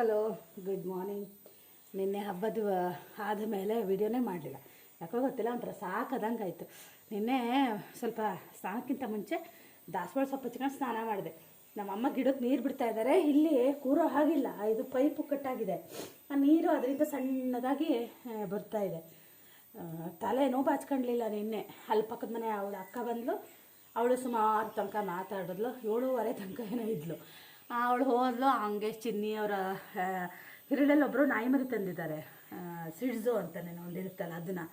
Hello good morning ನಿನ್ನೆ ಹಬ್ಬದ ಆದ ಮೇಲೆ ವಿಡಿಯೋನೇ ಮಾಡಲಿಲ್ಲ. ಯಾಕೋ ಗೊತ್ತಿಲ್ಲ, ಒಂಥರ ಸಾಕದಂಗೆ ಆಯಿತು ನಿನ್ನೆ ಸ್ವಲ್ಪ ಸ್ನಾನಕ್ಕಿಂತ ಮುಂಚೆ ದಾಸವಾಳ ಸೊಪ್ಪು ಹಚ್ಕೊಂಡು ಸ್ನಾನ ಮಾಡಿದೆ. ನಮ್ಮಮ್ಮ ಗಿಡಕ್ಕೆ ನೀರು ಬಿಡ್ತಾ ಇದ್ದಾರೆ. ಇಲ್ಲಿ ಕೂರೋ ಹಾಗಿಲ್ಲ. ಇದು ಪೈಪು ಕಟ್ಟಾಗಿದೆ. ಆ ನೀರು ಅದರಿಂದ ಸಣ್ಣದಾಗಿ ಬರ್ತಾ ಇದೆ. ತಲೆ ತಲೆನೂ ಬಾಚ್ಕೊಂಡ್ಲಿಲ್ಲ ನಿನ್ನೆ. ಅಲ್ಲಿ ಪಕ್ಕದ ಮನೆ ಅವಳ ಅಕ್ಕ ಬಂದಳು ಅವಳು ಸುಮಾರು ತನಕ ಮಾತಾಡಿದ್ಲು. ಏಳುವರೆ ತನಕ ಏನೋ ಇದ್ಲು. ಅವಳು ಹೋದ್ಲು, ಹಂಗೆ ಚಿನ್ನಿ ಅವರ ಹಿರಳಲ್ಲಿ ಒಬ್ಬರು ನಾಯಿ ಮರಿ ತಂದಿದ್ದಾರೆ. ಸಿಡ್ಸು ಅಂತಾನೆ ಒಂದು ಇರುತ್ತಲ್ಲ ಅದನ್ನು.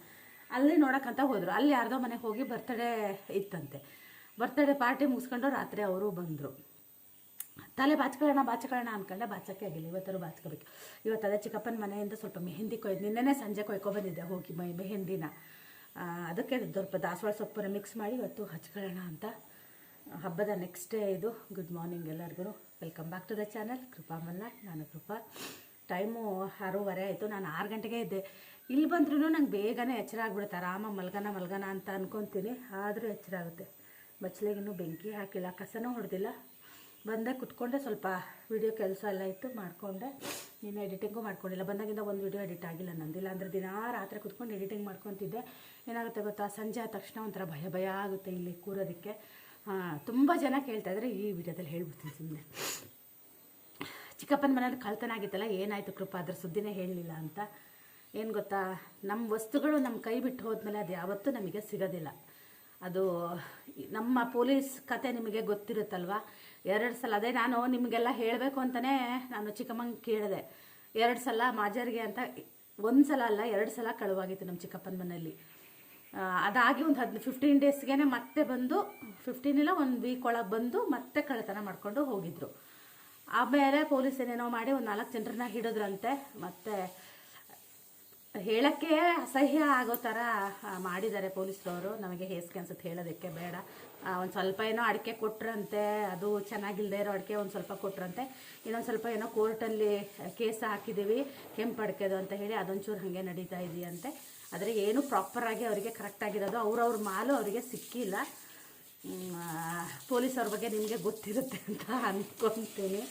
ಅಲ್ಲಿ ನೋಡೋಕ್ಕಂತ ಹೋದರು. ಅಲ್ಲಿ ಯಾರ್ದೋ ಮನೆಗೆ ಹೋಗಿ ಬರ್ತಡೇ ಇತ್ತಂತೆ. ಬರ್ತಡೇ ಪಾರ್ಟಿ ಮುಗಿಸ್ಕೊಂಡು ರಾತ್ರಿ ಅವರು ಬಂದರು. ತಲೆ ಬಾಚ್ಕೊಳ್ಳೋಣ ಬಾಚ್ಕೊಳ್ಳೋಣ ಅಂದ್ಕೊಂಡೆ ಬಾಚಕ್ಕೆ ಆಗಿಲ್ಲ. ಇವತ್ತಾರು ಬಾಚ್ಕೋಬೇಕು. ಇವತ್ತು ಅದೇ ಚಿಕ್ಕಪ್ಪನ ಮನೆಯಿಂದ ಸ್ವಲ್ಪ ಮೆಹಂದಿ ಕೊಯ್ದು, ನಿನ್ನೆನೇ ಸಂಜೆ ಕೊಯ್ಕೊಬಂದಿದ್ದೆ ಹೋಗಿ ಮೈ, ಮೆಹಂದಿನ. ಅದಕ್ಕೆ ಸ್ವಲ್ಪ ದಾಸವಾಳ ಸೊಪ್ಪನ್ನು ಮಿಕ್ಸ್ ಮಾಡಿ ಇವತ್ತು ಹಚ್ಕೊಳ್ಳೋಣ ಅಂತ. ಹಬ್ಬದ ನೆಕ್ಸ್ಟ್ ಡೇ ಇದು. ಗುಡ್ ಮಾರ್ನಿಂಗ್ ಎಲ್ಲರಿಗೂ welcome back to the channel Krupa Malla, ನಾನು ಕೃಪಾ. ಟೈಮು ಆರೂವರೆ ಆಯಿತು, ನಾನು ಆರು ಗಂಟೆಗೆ ಇದ್ದೆ ಇಲ್ಲಿ ಬಂದ್ರೂ ನಂಗೆ ಬೇಗನೆ ಎಚ್ಚರ ಆಗ್ಬಿಡುತ್ತೆ, ಆರಾಮ ಮಲ್ಗನ ಮಲ್ಗನ ಅಂತ ಅನ್ಕೊತೀನಿ, ಆದರೂ ಎಚ್ಚರ ಆಗುತ್ತೆ. ಬಚ್ಚಲಿಗಿನ್ನೂ ಬೆಂಕಿ ಹಾಕಿಲ್ಲ, ಕಸನೂ ಹೊಡೆದಿಲ್ಲ. ಬಂದೆ, ಕುತ್ಕೊಂಡೆ, ಸ್ವಲ್ಪ ವಿಡಿಯೋ ಕೆಲಸ ಎಲ್ಲ ಇತ್ತು, ಮಾಡಿಕೊಂಡೆ. ನೀನು ಎಡಿಟಿಂಗು ಮಾಡ್ಕೊಂಡಿಲ್ಲ. ಬಂದಾಗಿಂದ ಒಂದು ವಿಡಿಯೋ ಎಡಿಟ್ ಆಗಿಲ್ಲ ನಂದಿಲ್ಲ ಅಂದರೆ ದಿನ ರಾತ್ರಿ ಕುತ್ಕೊಂಡು ಎಡಿಟಿಂಗ್ ಮಾಡ್ಕೊತಿದ್ದೆ. ಏನಾಗುತ್ತೆ ಗೊತ್ತಾ, ಸಂಜೆ ಆದ ತಕ್ಷಣ ಒಂಥರ ಭಯ ಭಯ ಆಗುತ್ತೆ ಇಲ್ಲಿ ಕೂರೋದಕ್ಕೆ. ತುಂಬ ಜನ ಕೇಳ್ತಾ ಇದ್ದಾರೆ ಈ ವಿಡಿಯೋದಲ್ಲಿ ಹೇಳ್ಬಿಡ್ತೀನಿ ಸುಮ್ಮನೆ ಚಿಕ್ಕಪ್ಪನ ಮನೇಲಿ ಕಳ್ತನ ಆಗಿತ್ತಲ್ಲ ಏನಾಯಿತು ಕೃಪಾ, ಅದ್ರ ಸುದ್ದಿನೇ ಹೇಳಲಿಲ್ಲ ಅಂತ. ಏನು ಗೊತ್ತಾ ನಮ್ಮ ವಸ್ತುಗಳು ನಮ್ಮ ಕೈ ಬಿಟ್ಟು ಹೋದ್ಮೇಲೆ ಅದು ಯಾವತ್ತೂ ನಮಗೆ ಸಿಗೋದಿಲ್ಲ. ಅದು ನಮ್ಮ ಪೊಲೀಸ್ ಕತೆ ನಿಮಗೆ ಗೊತ್ತಿರುತ್ತಲ್ವ? ಎರಡು ಸಲ, ಅದೇ ನಾನು ನಿಮಗೆಲ್ಲ ಹೇಳಬೇಕು ಅಂತಲೇ ನಾನು ಚಿಕ್ಕಮ್ಮಂಗೆ ಕೇಳಿದೆ. ಎರಡು ಸಲ ಮಾಜರಿಗೆ ಅಂತ ಒಂದು ಸಲ ಅಲ್ಲ, ಎರಡು ಸಲ ಕಳುವಾಗಿತ್ತು ನಮ್ಮ ಚಿಕ್ಕಪ್ಪನ ಮನೆಯಲ್ಲಿ. ಅದಾಗಿ ಒಂದು ಹದ್ ಫಿಫ್ಟೀನ್ ಡೇಸ್ಗೆ ಮತ್ತೆ ಬಂದು ಫಿಫ್ಟೀನ್ ಇಲ್ಲ, ಒಂದು ವೀಕ್ ಒಳಗೆ ಬಂದು ಮತ್ತೆ ಕಳ್ಳತನ ಮಾಡಿಕೊಂಡು ಹೋಗಿದ್ರು. ಆಮೇಲೆ ಪೊಲೀಸ್ ಏನೇನೋ ಮಾಡಿ ಒಂದು ನಾಲ್ಕು ಜನರನ್ನ ಹಿಡಿದ್ರಂತೆ. ಮತ್ತೆ ಹೇಳಕ್ಕೆ ಅಸಹ್ಯ ಆಗೋ ಥರ ಮಾಡಿದ್ದಾರೆ ಪೊಲೀಸ್ನವರು. ನಮಗೆ ಹೇಸಿಗೆ ಅನ್ಸುತ್ತೆ, ಹೇಳೋದಕ್ಕೆ ಬೇಡ. ಒಂದು ಸ್ವಲ್ಪ ಏನೋ ಅಡಿಕೆ ಕೊಟ್ರಂತೆ, ಅದು ಚೆನ್ನಾಗಿಲ್ಲದೆ ಇರೋ ಅಡಿಕೆ ಒಂದು ಸ್ವಲ್ಪ ಕೊಟ್ರಂತೆ. ಇನ್ನೊಂದು ಸ್ವಲ್ಪ ಏನೋ ಕೋರ್ಟಲ್ಲಿ ಕೇಸ್ ಹಾಕಿದ್ದೀವಿ ಕೆಂಪು ಅಡಿಕೆದು ಅಂತ ಹೇಳಿ ಅದೊಂಚೂರು ಹಾಗೆ ನಡೀತಾ ಇದೆಯಂತೆ. ಆದರೆ ಏನು ಪ್ರಾಪರಾಗಿ ಅವರಿಗೆ ಕರೆಕ್ಟಾಗಿರೋದು ಅವ್ರವ್ರ ಮಾಲು ಅವರಿಗೆ ಸಿಕ್ಕಿಲ್ಲ. ಪೊಲೀಸವ್ರ ಬಗ್ಗೆ ನಿಮಗೆ ಗೊತ್ತಿರುತ್ತೆ ಅಂತ ಅಂದ್ಕೊತೀನಿ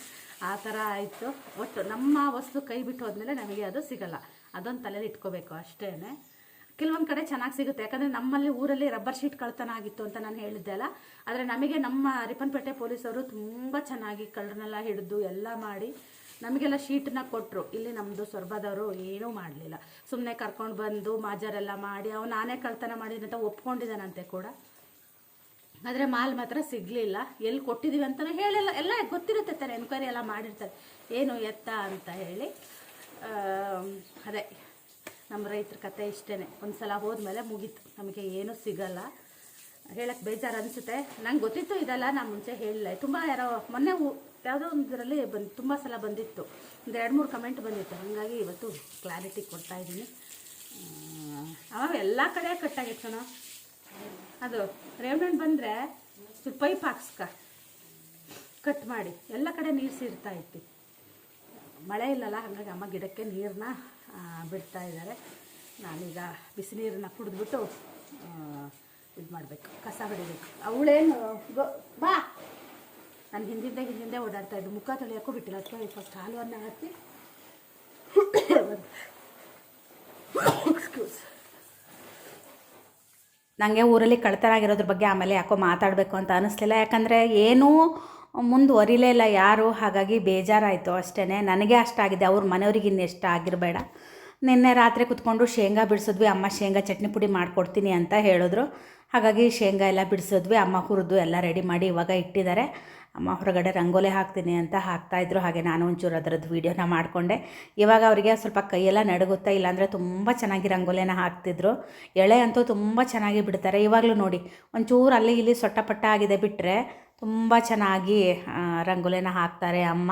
ಆ ಥರ ಆಯಿತು. ಒಟ್ಟು ನಮ್ಮ ವಸ್ತು ಕೈ ಬಿಟ್ಟು ಹೋದ್ಮೇಲೆ ನಮಗೆ ಅದು ಸಿಗಲ್ಲ. ಅದೊಂದು ತಲೆಯಲ್ಲಿ ಇಟ್ಕೋಬೇಕು ಅಷ್ಟೇ ಕೆಲವೊಂದು ಕಡೆ ಚೆನ್ನಾಗಿ ಸಿಗುತ್ತೆ. ಯಾಕಂದರೆ ನಮ್ಮಲ್ಲಿ ಊರಲ್ಲಿ ರಬ್ಬರ್ ಶೀಟ್ ಕಳ್ತನ ಆಗಿತ್ತು ಅಂತ ನಾನು ಹೇಳಿದ್ದೆ ಅಲ್ಲ? ಆದರೆ ನಮಗೆ ನಮ್ಮ ರಿಪ್ಪನ್ಪೇಟೆ ಪೊಲೀಸವರು ತುಂಬ ಚೆನ್ನಾಗಿ ಕಳ್ಳರನ್ನೆಲ್ಲ ಹಿಡಿದು ಎಲ್ಲ ಮಾಡಿ ನಮಗೆಲ್ಲ ಶೀಟನ್ನ ಕೊಟ್ಟರು ಇಲ್ಲಿ ನಮ್ಮದು ಸೊರಬದವರು ಏನೂ ಮಾಡಲಿಲ್ಲ. ಸುಮ್ಮನೆ ಕರ್ಕೊಂಡು ಬಂದು ಮಾಜರೆಲ್ಲ ಮಾಡಿ ಅವ್ನು ನಾನೇ ಕಳ್ತನ ಮಾಡಿದಂತ ಒಪ್ಕೊಂಡಿದ್ದಾನಂತೆ ಕೂಡ. ಆದರೆ ಮಾಲ್ ಮಾತ್ರ ಸಿಗಲಿಲ್ಲ. ಎಲ್ಲಿ ಕೊಟ್ಟಿದ್ದೀವಿ ಅಂತಲೂ ಹೇಳಿಲ್ಲ. ಎಲ್ಲ ಗೊತ್ತಿರುತ್ತೆ ತಾನೆ ಎನ್ಕ್ವೈರಿ ಎಲ್ಲ ಮಾಡಿರ್ತಾರೆ. ಏನು ಎತ್ತ ಅಂತ ಹೇಳಿ. ಅದೇ ನಮ್ಮ ರೈತರ ಕತೆ ಇಷ್ಟೇ ಒಂದು ಸಲ ಹೋದ್ಮೇಲೆ ಮುಗೀತು. ನಮಗೆ ಏನೂ ಸಿಗಲ್ಲ. ಹೇಳಕ್ಕೆ ಬೇಜಾರು ಅನಿಸುತ್ತೆ. ನಂಗೆ ಗೊತ್ತಿತ್ತು ಇದೆಲ್ಲ, ನಾನು ಮುಂಚೆ ಹೇಳಿಲ್ಲ ತುಂಬ ಯಾರೋ ಮೊನ್ನೆ ಯಾವುದೋ ಒಂದರಲ್ಲಿ ಬಂದು, ತುಂಬ ಸಲ ಬಂದಿತ್ತು. ಒಂದು ಎರಡು ಮೂರು ಕಮೆಂಟ್ ಬಂದಿತ್ತು. ಹಾಗಾಗಿ ಇವತ್ತು ಕ್ಲಾರಿಟಿ ಕೊಡ್ತಾ ಇದ್ದೀನಿ. ಅವಾಗ ಎಲ್ಲ ಕಡೆ ಕಟ್ಟಾಗಿತ್ತು ಕಣ ಅದು ರೇವಣ್ಣ ಬಂದರೆ ಸ್ವಲ್ಪ ಪೈಪ್ ಹಾಕ್ಸ್ಕ. ಕಟ್ ಮಾಡಿ. ಎಲ್ಲ ಕಡೆ ನೀರು ಸೇರ್ತಾ ಇತ್ತು ಮಳೆ ಇಲ್ಲಲ್ಲ, ಹಾಗಾಗಿ ಅಮ್ಮ ಗಿಡಕ್ಕೆ ನೀರನ್ನ ಬಿಡ್ತಾ ಇದ್ದಾರೆ. ನಾನೀಗ ಬಿಸಿ ನೀರನ್ನ ಕುಡಿದ್ಬಿಟ್ಟು ಇದು ಮಾಡಬೇಕು ಕಸ ಹೊಡಿಬೇಕು. ಅವಳೇನು ಬಾ. ನಾನು ಹಿಂದಿಂದ ಹಿಂದಿಂದ ಓಡಾಡ್ತಾ ಇದ್ದು. ಮುಖ ತೊಳೆಯೋಕ್ಕೂ ಬಿಟ್ಟಿಲ್ಲ. ಅದಕ್ಕೆ ಫಸ್ಟ್ ಹಾಲುವನ್ನು ಹಾಕಿ. ಎಕ್ಸ್ಕ್ಯೂಸ್ ನನಗೆ ಊರಲ್ಲಿ ಕಳ್ತನ ಆಗಿರೋದ್ರ ಬಗ್ಗೆ ಆಮೇಲೆ ಯಾಕೋ ಮಾತಾಡಬೇಕು ಅಂತ ಅನ್ನಿಸ್ಲಿಲ್ಲ ಯಾಕಂದರೆ ಏನೂ ಮುಂದುವರಿಲೇ ಇಲ್ಲ. ಯಾರು ಹಾಗಾಗಿ ಬೇಜಾರಾಯಿತು ಅಷ್ಟೇ ನನಗೆ ಅಷ್ಟಾಗಿದೆ. ಅವ್ರ ಮನೆಯವ್ರಿಗೆ ಇನ್ನೆಷ್ಟು ಆಗಿರಬೇಡ. ನಿನ್ನೆ ರಾತ್ರಿ ಕುತ್ಕೊಂಡು ಶೇಂಗಾ ಬಿಡಿಸಿದ್ವಿ. ಅಮ್ಮ ಶೇಂಗಾ ಚಟ್ನಿ ಪುಡಿ ಮಾಡಿಕೊಡ್ತೀನಿ ಅಂತ ಹೇಳಿದ್ರು. ಹಾಗಾಗಿ ಶೇಂಗಾ ಎಲ್ಲ ಬಿಡಿಸಿದ್ವಿ. ಅಮ್ಮ ಹುರಿದು ಎಲ್ಲ ರೆಡಿ ಮಾಡಿ ಇವಾಗ ಇಟ್ಟಿದ್ದಾರೆ. ಅಮ್ಮ ಹೊರಗಡೆ ರಂಗೋಲೆ ಹಾಕ್ತೀನಿ ಅಂತ ಹಾಕ್ತಾಯಿದ್ರು ಹಾಗೆ ನಾನು ಒಂಚೂರು ಅದರದ್ದು ವೀಡಿಯೋನ ಮಾಡಿಕೊಂಡೆ. ಇವಾಗ ಅವರಿಗೆ ಸ್ವಲ್ಪ ಕೈಯೆಲ್ಲ ನಡುಗುತ್ತೆ ಇಲ್ಲಾಂದರೆ ತುಂಬ ಚೆನ್ನಾಗಿ ರಂಗೋಲಿನ ಹಾಕ್ತಿದ್ರು. ಎಳೆ ಅಂತೂ ತುಂಬ ಚೆನ್ನಾಗಿ ಬಿಡ್ತಾರೆ. ಇವಾಗಲೂ ನೋಡಿ, ಒಂಚೂರು ಅಲ್ಲಿ ಇಲ್ಲಿ ಸೊಟ್ಟಪಟ್ಟ ಆಗಿದೆ ಬಿಟ್ಟರೆ ತುಂಬ ಚೆನ್ನಾಗಿ ರಂಗೋಲೆನ ಹಾಕ್ತಾರೆ ಅಮ್ಮ.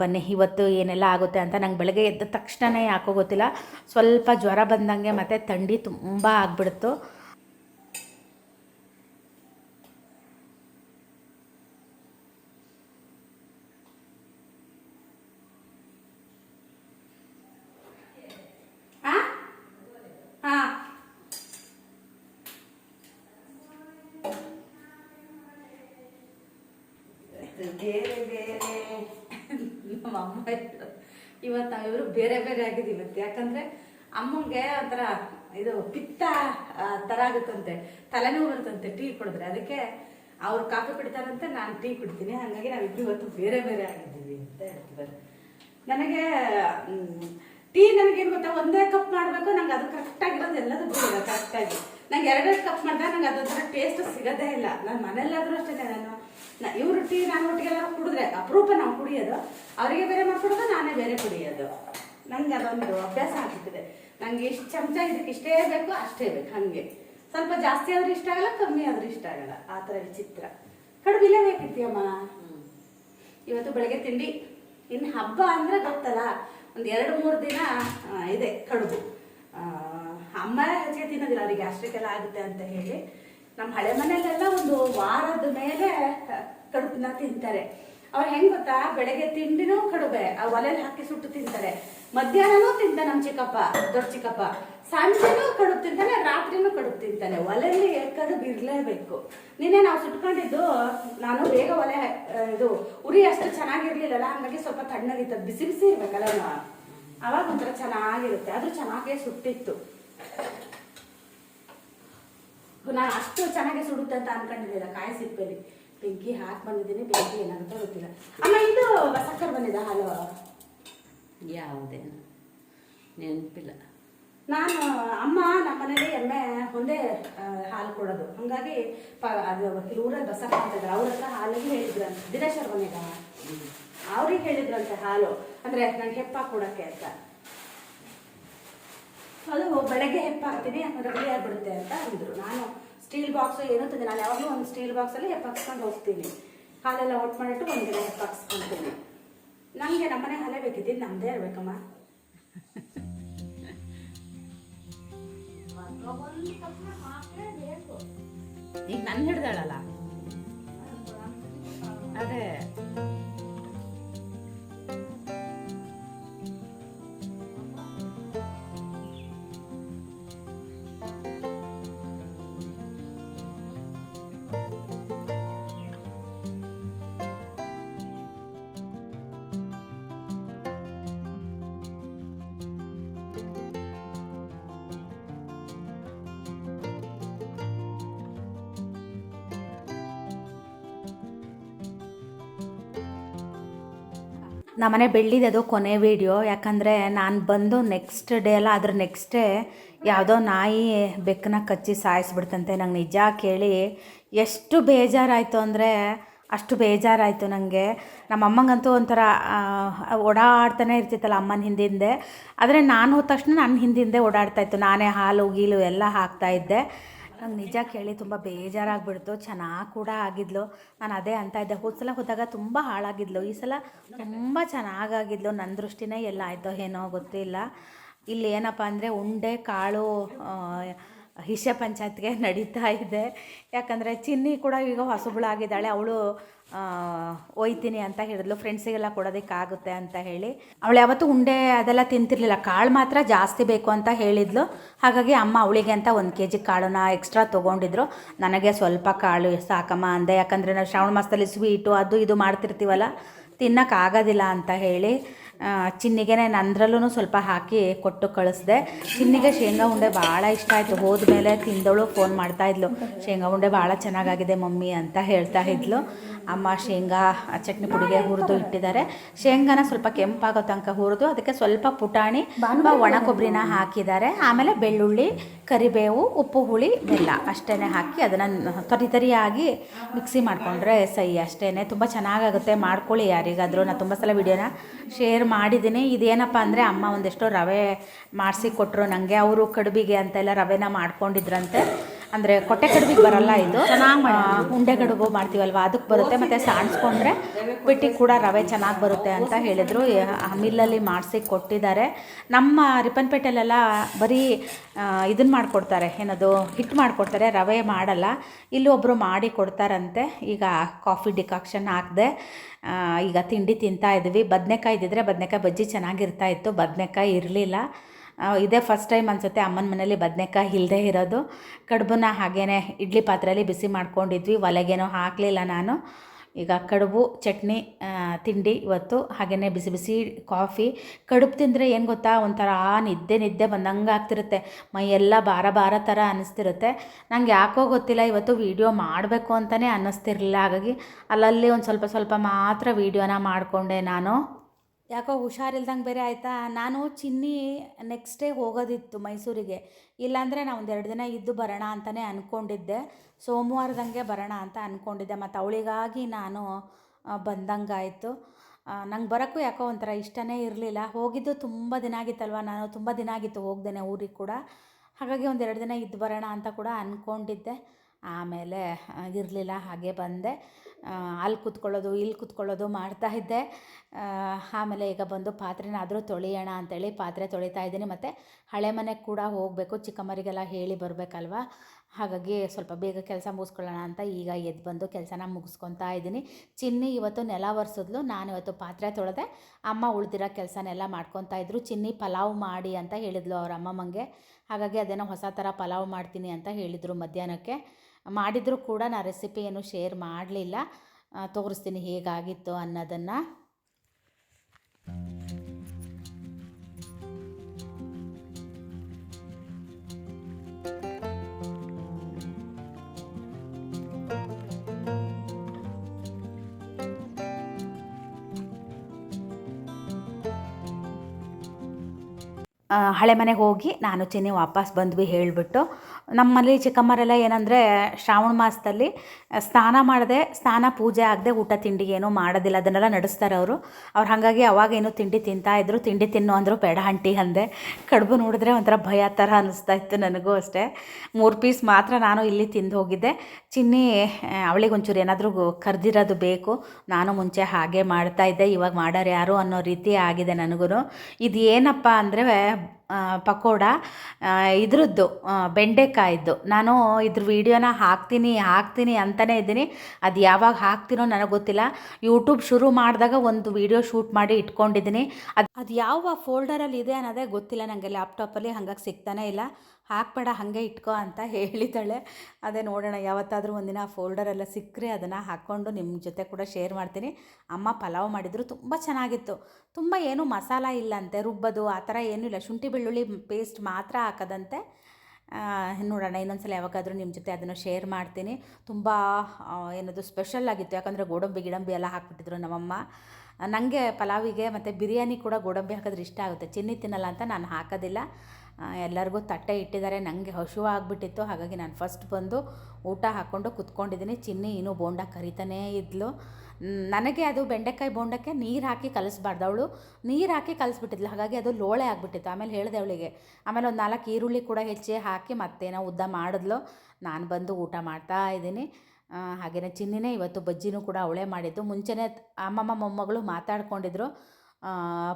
ಬನ್ನಿ, ಇವತ್ತು ಏನೆಲ್ಲ ಆಗುತ್ತೆ ಅಂತ ನಂಗೆ ಬೆಳಗ್ಗೆ ಎದ್ದ ತಕ್ಷಣವೇ ಯಾಕೋ ಗೊತ್ತಿಲ್ಲ. ಸ್ವಲ್ಪ ಜ್ವರ ಬಂದಂಗೆ ಮತ್ತು ಥಂಡಿ ತುಂಬ ಆಗಿಬಿಡ್ತು ಹಾಂ ಬೇರೆ ಬೇರೆ. ನಮ್ಮ ಅಮ್ಮ. ಇವತ್ತು ನಾವಿಬ್ರು ಬೇರೆ ಬೇರೆ ಆಗಿದ್ದೀವಿ ಇವತ್ತು. ಯಾಕಂದ್ರೆ ಅಮ್ಮಂಗೆ ಒಂಥರ ಇದು ಪಿತ್ತ ಥರ ಆಗುತ್ತಂತೆ. ತಲೆನೋವು ಬರುತ್ತಂತೆ ಟೀ ಕುಡಿದ್ರೆ. ಅದಕ್ಕೆ ಅವ್ರು ಕಾಫಿ ಕುಡಿತಾರಂತೆ, ನಾನು ಟೀ ಕುಡ್ತೀನಿ. ಹಾಗಾಗಿ ನಾವಿಬ್ರು ಇವತ್ತು ಬೇರೆ ಬೇರೆ ಆಗಿದ್ದೀವಿ ಅಂತ ಹೇಳ್ತಿದ್ದಾರೆ. ನನಗೆ ಟೀ ನನಗೇನು ಗೊತ್ತಾ? ಒಂದೇ ಕಪ್ ಮಾಡಬೇಕು, ನಂಗೆ ಅದು ಕರೆಕ್ಟಾಗಿರೋದು ಎಲ್ಲದೂ ಗೊತ್ತಿಲ್ಲ ಕರೆಕ್ಟಾಗಿ ನಂಗೆ ಎರಡೆರಡು ಕಪ್ ಮಾಡಿದಾಗ ನಂಗೆ ಅದೊಂಥರ ಟೇಸ್ಟ್ ಸಿಗೋದೇ ಇಲ್ಲ. ನಾನು ಮನೆಯಲ್ಲಾದ್ರೂ ಅಷ್ಟೇ ನಾನು ಇವ್ರು ಟೀ ನಾನು ಒಟ್ಟಿಗೆಲ್ಲ ಕುಡಿದ್ರೆ ಅಪರೂಪ ನಾವು ಕುಡಿಯೋದು ಅವರಿಗೆ ಬೇರೆ ಮಾಡ್ಕೊಡೋದು ನಾನೇ ಬೇರೆ ಕುಡಿಯೋದು. ನನಗೆ ಅದೊಂದು ಅಭ್ಯಾಸ ಆಗ್ತಿದೆ ನಂಗೆ ಎಷ್ಟು ಚಮಚ ಇದಕ್ಕೆ ಇಷ್ಟೇ ಬೇಕು ಅಷ್ಟೇ ಬೇಕು ಹಾಗೆ. ಸ್ವಲ್ಪ ಜಾಸ್ತಿ ಆದ್ರೆ ಇಷ್ಟ ಆಗಲ್ಲ ಕಮ್ಮಿ ಆದ್ರೆ ಇಷ್ಟ ಆಗಲ್ಲ. ಆ ಥರ ವಿಚಿತ್ರ. ಕಡುಬು ಇಲ್ಲೇ ಬೇಕಿತ್ತೀಯಮ್ಮ ಇವತ್ತು ಬೆಳಗ್ಗೆ ತಿಂಡಿ. ಇನ್ನು ಹಬ್ಬ ಅಂದ್ರೆ ಗೊತ್ತಲ್ಲ ಒಂದು ಎರಡು ಮೂರು ದಿನ ಇದೆ ಕಡುಬು. ಅಮ್ಮ ಹೆಚ್ಚಿಗೆ ತಿನ್ನೋದಿಲ್ಲ ಅವರಿಗೆ ಗ್ಯಾಸ್ಟ್ರಿಕ್ ಎಲ್ಲ ಆಗುತ್ತೆ ಅಂತ ಹೇಳಿ. ನಮ್ಮ ಹಳೆ ಮನೆಯಲ್ಲೆಲ್ಲ ಒಂದು ವಾರದ ಮೇಲೆ ಕಡುಬನ್ನ ತಿಂತಾರೆ. ಅವ್ರು ಹೆಂಗ್ ಗೊತ್ತಾ? ಬೆಳಗ್ಗೆ ತಿಂಡಿನೂ ಕಡುಬೆ. ಆ ಒಲೆಯಲ್ಲಿ ಹಾಕಿ ಸುಟ್ಟು ತಿಂತಾರೆ. ಮಧ್ಯಾಹ್ನನೂ ತಿಂತ ನಮ್ಮ ಚಿಕ್ಕಪ್ಪ, ದೊಡ್ಡ ಚಿಕ್ಕಪ್ಪ. ಸಂಜೆನೂ ಕಡುಬು ತಿಂತಾನೆ, ರಾತ್ರಿನೂ ಕಡುಬು ತಿಂತಾನೆ. ಒಲೆಯಲ್ಲಿ ಕಡುಬು ಇರಲೇಬೇಕು. ನಿನ್ನೆ ನಾವು ಸುಟ್ಕೊಂಡಿದ್ದು, ನಾನು ಬೇಗ ಒಲೆ ಇದು ಉರಿ ಅಷ್ಟು ಚೆನ್ನಾಗಿರ್ಲಿಲ್ಲಲ್ಲ, ಹಂಗಾಗಿ ಸ್ವಲ್ಪ ತಣ್ಣಗಿತ್ತು. ಬಿಸಿ ಬಿಸಿ ಇರ್ಬೇಕಲ್ಲ. ಅವಾಗ ಒಂಥರ ಚೆನ್ನಾಗಿರುತ್ತೆ. ಅದು ಚೆನ್ನಾಗೇ ಸುಟ್ಟಿತ್ತು. ನಾನು ಅಷ್ಟು ಚೆನ್ನಾಗಿ ಸುಡುತ್ತೆ ಅಂತ ಅನ್ಕೊಂಡಿದ್ದೀರಾ? ಕಾಯಿ ಸಿಪ್ಪೆಲಿ. ಬೆಂಕಿ ಹಾಕಿ ಬಂದಿದ್ದೀನಿ ಬೆಂಕಿ ಏನಾಗುತ್ತೋ ಗೊತ್ತಿಲ್ಲ. ಅಮ್ಮ ಇದು ಸಕ್ಕರ್ ಬಂದಿದೆ? ಹಾಲು. ಯಾವುದೇನು ನೆನಪಿಲ್ಲ. ನಾನು ಅಮ್ಮ ನಮ್ಮ ಮನೇಲಿ ಎಮ್ಮೆ ಒಂದೇ ಹಾಲು ಕೊಡೋದು. ಹಂಗಾಗಿ ಪ ಅದು ಊರಲ್ಲಿ ಬಸಕ್ಕ ಅಂತ ಇದ್ದಾರೆ ಅವ್ರ ಹತ್ರ ಹಾಲಿಗೆ ಹೇಳಿದ್ರಂತೆ ದಿನೇಶ್ವರ ಬಂದಿದ್ದ ಅವ್ರಿಗೆ ಹೇಳಿದ್ರಂತೆ ಹಾಲು. ಅಂದ್ರೆ ನನ್ಗೆ ಹೆಪ್ಪ ಕೊಡಕ್ಕೆ ಅಂತ. ಅದು ಬೆಳಗ್ಗೆ ಹೆಪ್ಪಾಕ್ತೀನಿ ರೆಡಿ ಆಗಿಬಿಡುತ್ತೆ ಅಂತ ಅಂದರು. ನಾನು ಸ್ಟೀಲ್ ಬಾಕ್ಸ್ ಏನೋ ತಂದೆ ನಾನು ಯಾವಾಗಲೂ ಒಂದು ಸ್ಟೀಲ್ ಬಾಕ್ಸಲ್ಲಿ ಹೆಪ್ಪಾಕ್ಸ್ಕೊಂಡು ಹೋಗ್ತೀನಿ. ಹಾಲೆಲ್ಲ ಒಟ್ಟು ಮಾಡಿಟ್ಟು ಒಂದು ದಿನ ಹೆಪ್ಪಾಕ್ಸ್ಕೊಂತೀನಿ. ನನಗೆ ನಮ್ಮನೆ ಹಾಲೇ ಬೇಕಿದ್ದೀನಿ ನಮ್ಮದೇ ಇರಬೇಕಮ್ಮ. ಈಗ ನನ್ನ ಹಿಡ್ದಾಳಲ್ಲ? ಅದೇ. ನಮ್ಮನೆ ಬೆಳ್ಳಿದೆ ಅದು ಕೊನೆ ವಿಡಿಯೋ ಯಾಕಂದರೆ ನಾನು ಬಂದು ನೆಕ್ಸ್ಟ್ ಡೇ ಅಲ್ಲ ಅದ್ರ ನೆಕ್ಸ್ಟ್ ಡೇ ಯಾವುದೋ ನಾಯಿ ಬೆಕ್ಕನ್ನ ಕಚ್ಚಿ ಸಾಯಿಸ್ಬಿಡ್ತಂತೆ. ನಂಗೆ ನಿಜ ಕೇಳಿ ಎಷ್ಟು ಬೇಜಾರಾಯಿತು ಅಂದರೆ ಅಷ್ಟು ಬೇಜಾರಾಯಿತು ನನಗೆ ನಮ್ಮ ಅಮ್ಮಂಗಂತೂ ಒಂಥರ ಓಡಾಡ್ತಾನೆ ಇರ್ತಿತ್ತಲ್ಲ ಅಮ್ಮನ ಹಿಂದಿಂದೆ. ಆದರೆ ನಾನು ಹೋದ ತಕ್ಷಣ ನನ್ನ ಹಿಂದಿಂದೆ ಓಡಾಡ್ತಾ ಇತ್ತು. ನಾನೇ ಹಾಲು, ಗೀಲು ಎಲ್ಲ ಹಾಕ್ತಾ ಇದ್ದೆ. ನಂಗೆ ನಿಜ ಕೇಳಿ ತುಂಬ ಬೇಜಾರಾಗ್ಬಿಡ್ತು. ಚೆನ್ನಾಗಿ ಕೂಡ ಆಗಿದ್ಲು. ನಾನು ಅದೇ ಅಂತ ಇದ್ದೆ. ಹೋದ ಸಲ ಹೋದಾಗ ತುಂಬ ಹಾಳಾಗಿದ್ಲು. ಈ ಸಲ ತುಂಬ ಚೆನ್ನಾಗಾಗಿದ್ಲು. ನನ್ನ ದೃಷ್ಟಿನೇ ಎಲ್ಲ ಆಯಿತೋ ಏನೋ ಗೊತ್ತಿಲ್ಲ. ಇಲ್ಲಿ ಏನಪ್ಪ ಅಂದರೆ ಉಂಡೆ, ಕಾಳು ಹಿಷೆ ಪಂಚಾಯತ್ಗೆ ನಡೀತಾ ಇದೆ. ಯಾಕಂದರೆ ಚಿನ್ನಿ ಕೂಡ ಈಗ ಹೊಸಬಳಾಗಿದ್ದಾಳೆ. ಅವಳು ಒಯ್ತೀನಿ ಅಂತ ಹೇಳಿದ್ಲು. ಫ್ರೆಂಡ್ಸಿಗೆಲ್ಲ ಕೊಡೋದಕ್ಕಾಗುತ್ತೆ ಅಂತ ಹೇಳಿ. ಅವಳು ಯಾವತ್ತೂ ಉಂಡೆ ಅದೆಲ್ಲ ತಿಂತಿರ್ಲಿಲ್ಲ. ಕಾಳು ಮಾತ್ರ ಜಾಸ್ತಿ ಬೇಕು ಅಂತ ಹೇಳಿದ್ಲು. ಹಾಗಾಗಿ ಅಮ್ಮ ಅವಳಿಗೆ ಅಂತ ಒಂದು ಕೆ ಜಿ ಕಾಳನ್ನ ಎಕ್ಸ್ಟ್ರಾ ತೊಗೊಂಡಿದ್ರು. ನನಗೆ ಸ್ವಲ್ಪ ಕಾಳು ಸಾಕಮ್ಮ ಅಂದೆ. ಯಾಕಂದರೆ ನಾವು ಶ್ರಾವಣ ಮಾಸದಲ್ಲಿ ಸ್ವೀಟು ಅದು ಇದು ಮಾಡ್ತಿರ್ತೀವಲ್ಲ ತಿನ್ನೋಕ್ಕಾಗೋದಿಲ್ಲ ಅಂತ ಹೇಳಿ ಚಿನ್ನಿಗೆ ನಂದ್ರಲ್ಲೂ ಸ್ವಲ್ಪ ಹಾಕಿ ಕೊಟ್ಟು ಕಳಿಸ್ದೆ. ಚಿನ್ನಿಗೆ ಶೇಂಗಾ ಉಂಡೆ ಭಾಳ ಇಷ್ಟ ಆಯಿತು. ಹೋದ್ಮೇಲೆ ತಿಂದವಳು ಫೋನ್ ಮಾಡ್ತಾಯಿದ್ಲು ಶೇಂಗಾ ಉಂಡೆ ಭಾಳ ಚೆನ್ನಾಗಾಗಿದೆ ಮಮ್ಮಿ ಅಂತ ಹೇಳ್ತಾ ಇದ್ಲು. ಅಮ್ಮ ಶೇಂಗಾ ಚಟ್ನಿ ಪುಡಿಗೆ ಹುರಿದು ಇಟ್ಟಿದ್ದಾರೆ. ಶೇಂಗಾನ ಸ್ವಲ್ಪ ಕೆಂಪಾಗೋ ತನಕ ಹುರಿದು ಅದಕ್ಕೆ ಸ್ವಲ್ಪ ಪುಟಾಣಿ ಒಣ ಕೊಬ್ಬರಿನ ಹಾಕಿದ್ದಾರೆ. ಆಮೇಲೆ ಬೆಳ್ಳುಳ್ಳಿ ಕರಿಬೇವು ಉಪ್ಪು ಹುಳಿ ಬೆಲ್ಲ ಅಷ್ಟೇ ಹಾಕಿ ಅದನ್ನು ತರಿ ತರಿಯಾಗಿ ಮಿಕ್ಸಿ ಮಾಡಿಕೊಂಡ್ರೆ ಸೈ ಅಷ್ಟೇ ತುಂಬ ಚೆನ್ನಾಗಾಗುತ್ತೆ. ಮಾಡ್ಕೊಳ್ಳಿ ಯಾರಿಗಾದರೂ. ನಾನು ತುಂಬ ಸಲ ವಿಡಿಯೋನ ಶೇರ್ ಮಾಡಿದ್ದೀನಿ. ಇದೇನಪ್ಪ ಅಂದರೆ ಅಮ್ಮ ಒಂದೆಷ್ಟೋ ರವೆ ಮಾಡಿಸಿ ಕೊಟ್ಟರು ನನಗೆ ಅವರು ಕಡುಬಿಗೆ ಅಂತೆಲ್ಲ ರವೆನ ಮಾಡ್ಕೊಂಡಿದ್ರಂತೆ. ಅಂದರೆ ಕೊಟ್ಟೆ ಕಡುಬಿಗೆ ಬರಲ್ಲ ಇದು. ಉಂಡೆ ಕಡುಬು ಮಾಡ್ತೀವಲ್ವ? ಅದಕ್ಕೆ ಬರುತ್ತೆ. ಮತ್ತು ಸಾಣಿಸ್ಕೊಂಡ್ರೆ ಬಿಟ್ಟಿ ಕೂಡ ರವೆ ಚೆನ್ನಾಗಿ ಬರುತ್ತೆ ಅಂತ ಹೇಳಿದರು. ಮಿಲ್ಲಲ್ಲಿ ಮಾಡಿಸಿ ಕೊಟ್ಟಿದ್ದಾರೆ. ನಮ್ಮ ರಿಪ್ಪನ್ಪೇಟೆಲೆಲ್ಲ ಬರೀ ಇದನ್ನು ಮಾಡಿಕೊಡ್ತಾರೆ. ಏನದು ಹಿಟ್ಟು ಮಾಡಿಕೊಡ್ತಾರೆ. ರವೆ ಮಾಡಲ್ಲ. ಇಲ್ಲಿ ಒಬ್ಬರು ಮಾಡಿ ಕೊಡ್ತಾರಂತೆ. ಈಗ ಕಾಫಿ ಡಿಕಾಕ್ಷನ್ ಹಾಕಿದೆ. ಈಗ ತಿಂಡಿ ತಿಂತಾ ಇದ್ವಿ. ಬದನೆಕಾಯಿ ಇದ್ದಿದ್ರೆ ಬದನೆಕಾಯಿ ಬಜ್ಜಿ ಚೆನ್ನಾಗಿರ್ತಾ ಇತ್ತು. ಬದನೆಕಾಯಿ ಇರಲಿಲ್ಲ. ಇದೇ ಫಸ್ಟ್ ಟೈಮ್ ಅನಿಸುತ್ತೆ ಅಮ್ಮನ ಮನೇಲಿ ಬದನೆಕಾಯಿ ಇಲ್ಲದೆ ಇರೋದು. ಕಡುಬನ್ನ ಹಾಗೇ ಇಡ್ಲಿ ಪಾತ್ರೆಯಲ್ಲಿ ಬಿಸಿ ಮಾಡ್ಕೊಂಡಿದ್ವಿ, ಒಲೆಗೇನೂ ಹಾಕಲಿಲ್ಲ ನಾನು. ಈಗ ಕಡುಬು, ಚಟ್ನಿ ತಿಂಡಿ ಇವತ್ತು ಹಾಗೆಯೇ ಬಿಸಿ ಬಿಸಿ ಕಾಫಿ ಕಡುಬು ತಿಂದರೆ ಏನು ಗೊತ್ತಾ? ಒಂಥರ ನಿದ್ದೆ ನಿದ್ದೆ ಬಂದಂಗೆ ಆಗ್ತಿರುತ್ತೆ. ಮೈಯೆಲ್ಲ ಭಾರ ಭಾರ ಥರ ಅನ್ನಿಸ್ತಿರುತ್ತೆ ನಂಗೆ ಯಾಕೋ ಗೊತ್ತಿಲ್ಲ, ಇವತ್ತು ವೀಡಿಯೋ ಮಾಡಬೇಕು ಅಂತಲೇ ಅನ್ನಿಸ್ತಿರಲಿಲ್ಲ. ಹಾಗಾಗಿ ಅಲ್ಲಲ್ಲಿ ಒಂದು ಸ್ವಲ್ಪ ಸ್ವಲ್ಪ ಮಾತ್ರ ವೀಡಿಯೋನ ಮಾಡಿಕೊಂಡೆ ನಾನು. ಯಾಕೋ ಹುಷಾರಿಲ್ದಂಗೆ ಬೇರೆ ಆಯಿತಾ? ನಾನು ಚಿನ್ನಿ ನೆಕ್ಸ್ಟ್ ಡೇ ಹೋಗೋದಿತ್ತು ಮೈಸೂರಿಗೆ. ಇಲ್ಲಾಂದರೆ ನಾನು ಒಂದೆರಡು ದಿನ ಇದ್ದು ಬರೋಣ ಅಂತಲೇ ಅಂದ್ಕೊಂಡಿದ್ದೆ ಸೋಮವಾರದಂಗೆ ಬರೋಣ ಅಂತ ಅಂದ್ಕೊಂಡಿದ್ದೆ ಮತ್ತು ಅವಳಿಗಾಗಿ ನಾನು ಬಂದಂಗಾಯಿತು. ನಂಗೆ ಬರೋಕ್ಕೂ ಯಾಕೋ ಒಂಥರ ಇಷ್ಟನೇ ಇರಲಿಲ್ಲ. ಹೋಗಿದ್ದು ತುಂಬ ದಿನ ಆಗಿತ್ತಲ್ವ? ನಾನು ತುಂಬ ದಿನ ಆಗಿತ್ತು ಹೋಗ್ದೇನೆ ಊರಿಗೆ ಕೂಡ. ಹಾಗಾಗಿ ಒಂದೆರಡು ದಿನ ಇದ್ದು ಬರೋಣ ಅಂತ ಕೂಡ ಅಂದ್ಕೊಂಡಿದ್ದೆ ಆಮೇಲೆ ಇರಲಿಲ್ಲ, ಹಾಗೆ ಬಂದೆ. ಅಲ್ಲಿ ಕೂತ್ಕೊಳ್ಳೋದು, ಇಲ್ಲಿ ಕೂತ್ಕೊಳ್ಳೋದು ಮಾಡ್ತಾಯಿದ್ದೆ ಆಮೇಲೆ ಈಗ ಬಂದು ಪಾತ್ರೆನಾದರೂ ತೊಳೆಯೋಣ ಅಂತೇಳಿ ಪಾತ್ರೆ ತೊಳಿತಾ ಇದ್ದೀನಿ. ಮತ್ತು ಹಳೆ ಮನೆಗೆ ಕೂಡ ಹೋಗಬೇಕು, ಚಿಕ್ಕಮ್ಮರಿಗೆಲ್ಲ ಹೇಳಿ ಬರಬೇಕಲ್ವ? ಹಾಗಾಗಿ ಸ್ವಲ್ಪ ಬೇಗ ಕೆಲಸ ಮುಗಿಸ್ಕೊಳ್ಳೋಣ ಅಂತ ಈಗ ಎದ್ದು ಬಂದು ಕೆಲಸನ ಮುಗಿಸ್ಕೊತಾ ಇದ್ದೀನಿ. ಚಿನ್ನಿ ಇವತ್ತು ನೆಲ ಒರೆಸಿದ್ಲು, ನಾನು ಇವತ್ತು ಪಾತ್ರೆ ತೊಳೆದೆ. ಅಮ್ಮ ಉಳಿದಿರೋ ಕೆಲಸನೆಲ್ಲ ಮಾಡ್ಕೊತಾ ಇದ್ರು. ಚಿನ್ನಿ ಪಲಾವ್ ಮಾಡಿ ಅಂತ ಹೇಳಿದ್ಲು ಅವ್ರ ಅಮ್ಮಮ್ಮಂಗೆ ಹಾಗಾಗಿ ಅದೇನೋ ಹೊಸ ಥರ ಪಲಾವ್ ಮಾಡ್ತೀನಿ ಅಂತ ಹೇಳಿದರು ಮಧ್ಯಾಹ್ನಕ್ಕೆ. ಮಾಡಿದರೂ ಕೂಡ ನಾನು ರೆಸಿಪಿಯನ್ನು ಶೇರ್ ಮಾಡಲಿಲ್ಲ. ತೋರಿಸ್ತೀನಿ ಹೇಗಾಗಿತ್ತು ಅನ್ನೋದನ್ನು. ಹಳೆ ಮನೆಗೆ ಹೋಗಿ ನಾನು ಚಿನ್ನಿ ವಾಪಸ್ ಬಂದ್ವಿ ಹೇಳಿಬಿಟ್ಟು. ನಮ್ಮಲ್ಲಿ ಚಿಕ್ಕಮ್ಮರೆಲ್ಲ ಏನಂದರೆ ಶ್ರಾವಣ ಮಾಸದಲ್ಲಿ ಸ್ನಾನ ಮಾಡದೆ ಸ್ನಾನ ಪೂಜೆ ಆಗದೆ ಊಟ ತಿಂಡಿ ಏನೂ ಮಾಡೋದಿಲ್ಲ, ಅದನ್ನೆಲ್ಲ ನಡೆಸ್ತಾರೆ ಅವರು. ಅವ್ರು ಹಾಗಾಗಿ ಅವಾಗೇನು ತಿಂಡಿ ತಿಂತಾಯಿದ್ರು ತಿಂಡಿ ತಿನ್ನು ಅಂದರು ಬೇಡ ಹಂಟಿ ಅಂದೆ. ಕಡುಬು ನೋಡಿದ್ರೆ ಒಂಥರ ಭಯ ಥರ ಅನ್ನಿಸ್ತಾ ಇತ್ತು ನನಗೂ ಅಷ್ಟೇ. ಮೂರು ಪೀಸ್ ಮಾತ್ರ ನಾನು ಇಲ್ಲಿ ತಿಂದು ಹೋಗಿದ್ದೆ. ಚಿನ್ನಿ ಅವಳಿಗೆ ಒಂಚೂರು ಏನಾದರೂ ಕರೆದಿರೋದು ಬೇಕು. ನಾನು ಮುಂಚೆ ಹಾಗೆ ಮಾಡ್ತಾಯಿದ್ದೆ ಇವಾಗ ಮಾಡೋರು ಯಾರು ಅನ್ನೋ ರೀತಿ ಆಗಿದೆ ನನಗೂ ಇದು ಏನಪ್ಪ ಅಂದರೆ ಪಕೋಡ ಇದ್ರದ್ದು ಬೆಂಡೆಕಾಯಿದ್ದು ನಾನು ಇದ್ರ ವೀಡಿಯೋನ ಹಾಕ್ತೀನಿ ಹಾಕ್ತೀನಿ ಅಂತಲೇ ಇದ್ದೀನಿ. ಅದು ಯಾವಾಗ ಹಾಕ್ತೀನೋ ನನಗೆ ಗೊತ್ತಿಲ್ಲ. ಯೂಟ್ಯೂಬ್ ಶುರು ಮಾಡಿದಾಗ ಒಂದು ವೀಡಿಯೋ ಶೂಟ್ ಮಾಡಿ ಇಟ್ಕೊಂಡಿದ್ದೀನಿ. ಅದು ಅದು ಯಾವ ಫೋಲ್ಡರಲ್ಲಿ ಇದೆ ಅನ್ನೋದೇ ಗೊತ್ತಿಲ್ಲ ನನಗೆ ಲ್ಯಾಪ್ಟಾಪಲ್ಲಿ ಹಂಗಾಗಿ ಸಿಗ್ತಾನೇ ಇಲ್ಲ. ಹಾಕ್ಬೇಡ, ಹಾಗೆ ಇಟ್ಕೋ ಅಂತ ಹೇಳಿದ್ದಾಳೆ. ಅದೇ ನೋಡೋಣ, ಯಾವತ್ತಾದರೂ ಒಂದಿನ ಫೋಲ್ಡರೆಲ್ಲ ಸಿಕ್ಕರೆ ಅದನ್ನು ಹಾಕ್ಕೊಂಡು ನಿಮ್ಮ ಜೊತೆ ಕೂಡ ಶೇರ್ ಮಾಡ್ತೀನಿ. ಅಮ್ಮ ಪಲಾವ್ ಮಾಡಿದ್ರು ತುಂಬ ಚೆನ್ನಾಗಿತ್ತು. ತುಂಬ ಏನು ಮಸಾಲ ಇಲ್ಲಂತೆ, ರುಬ್ಬೋದು, ಆ ಥರ ಏನೂ ಇಲ್ಲ. ಶುಂಠಿ, ಬೆಳ್ಳುಳ್ಳಿ ಪೇಸ್ಟ್ ಮಾತ್ರ ಹಾಕದಂತೆ. ನೋಡೋಣ, ಇನ್ನೊಂದ್ಸಲ ಯಾವಾಗಾದರೂ ನಿಮ್ಮ ಜೊತೆ ಅದನ್ನು ಶೇರ್ ಮಾಡ್ತೀನಿ. ತುಂಬ ಏನದು ಸ್ಪೆಷಲ್ ಆಗಿತ್ತು. ಯಾಕಂದರೆ ಗೋಡಂಬಿ, ಗಿಡಂಬಿ ಎಲ್ಲ ಹಾಕ್ಬಿಟ್ಟಿದ್ರು ನಮ್ಮಮ್ಮ. ನನಗೆ ಪಲಾವಿಗೆ ಮತ್ತು ಬಿರಿಯಾನಿ ಕೂಡ ಗೋಡಂಬಿ ಹಾಕಿದ್ರೆ ಇಷ್ಟ ಆಗುತ್ತೆ. ಚಿನ್ನಿ ತಿನ್ನಲ್ಲ ಅಂತ ನಾನು ಹಾಕೋದಿಲ್ಲ. ಎಲ್ಲರಿಗೂ ತಟ್ಟೆ ಇಟ್ಟಿದ್ದಾರೆ. ನನಗೆ ಹಸಿವು ಆಗಿಬಿಟ್ಟಿತ್ತು. ಹಾಗಾಗಿ ನಾನು ಫಸ್ಟ್ ಬಂದು ಊಟ ಹಾಕ್ಕೊಂಡು ಕುತ್ಕೊಂಡಿದ್ದೀನಿ. ಚಿನ್ನಿ ಇನ್ನೂ ಬೋಂಡ ಕರಿತಾನೇ ಇದ್ಲು. ನನಗೆ ಅದು ಬೆಂಡೆಕಾಯಿ ಬೋಂಡಕ್ಕೆ ನೀರು ಹಾಕಿ ಕಲಿಸ್ಬಾರ್ದು. ಅವಳು ನೀರು ಹಾಕಿ ಕಲಿಸ್ಬಿಟ್ಟಿದ್ಲು. ಹಾಗಾಗಿ ಅದು ಲೋಳೆ ಆಗಿಬಿಟ್ಟಿತ್ತು. ಆಮೇಲೆ ಹೇಳಿದೆ ಅವಳಿಗೆ, ಆಮೇಲೆ ಒಂದು ನಾಲ್ಕು ಈರುಳ್ಳಿ ಕೂಡ ಹೆಚ್ಚಿ ಹಾಕಿ ಮತ್ತೇನೋ ಉದ್ದ ಮಾಡಿದ್ಲು. ನಾನು ಬಂದು ಊಟ ಮಾಡ್ತಾ ಇದ್ದೀನಿ. ಹಾಗೆಯೇ ಚಿನ್ನಿನೇ ಇವತ್ತು ಬಜ್ಜಿನೂ ಕೂಡ ಅವಳೇ ಮಾಡಿದ್ದು. ಮುಂಚೆನೇ ಅಮ್ಮಮ್ಮ, ಮೊಮ್ಮಗಳು ಮಾತಾಡ್ಕೊಂಡಿದ್ರು.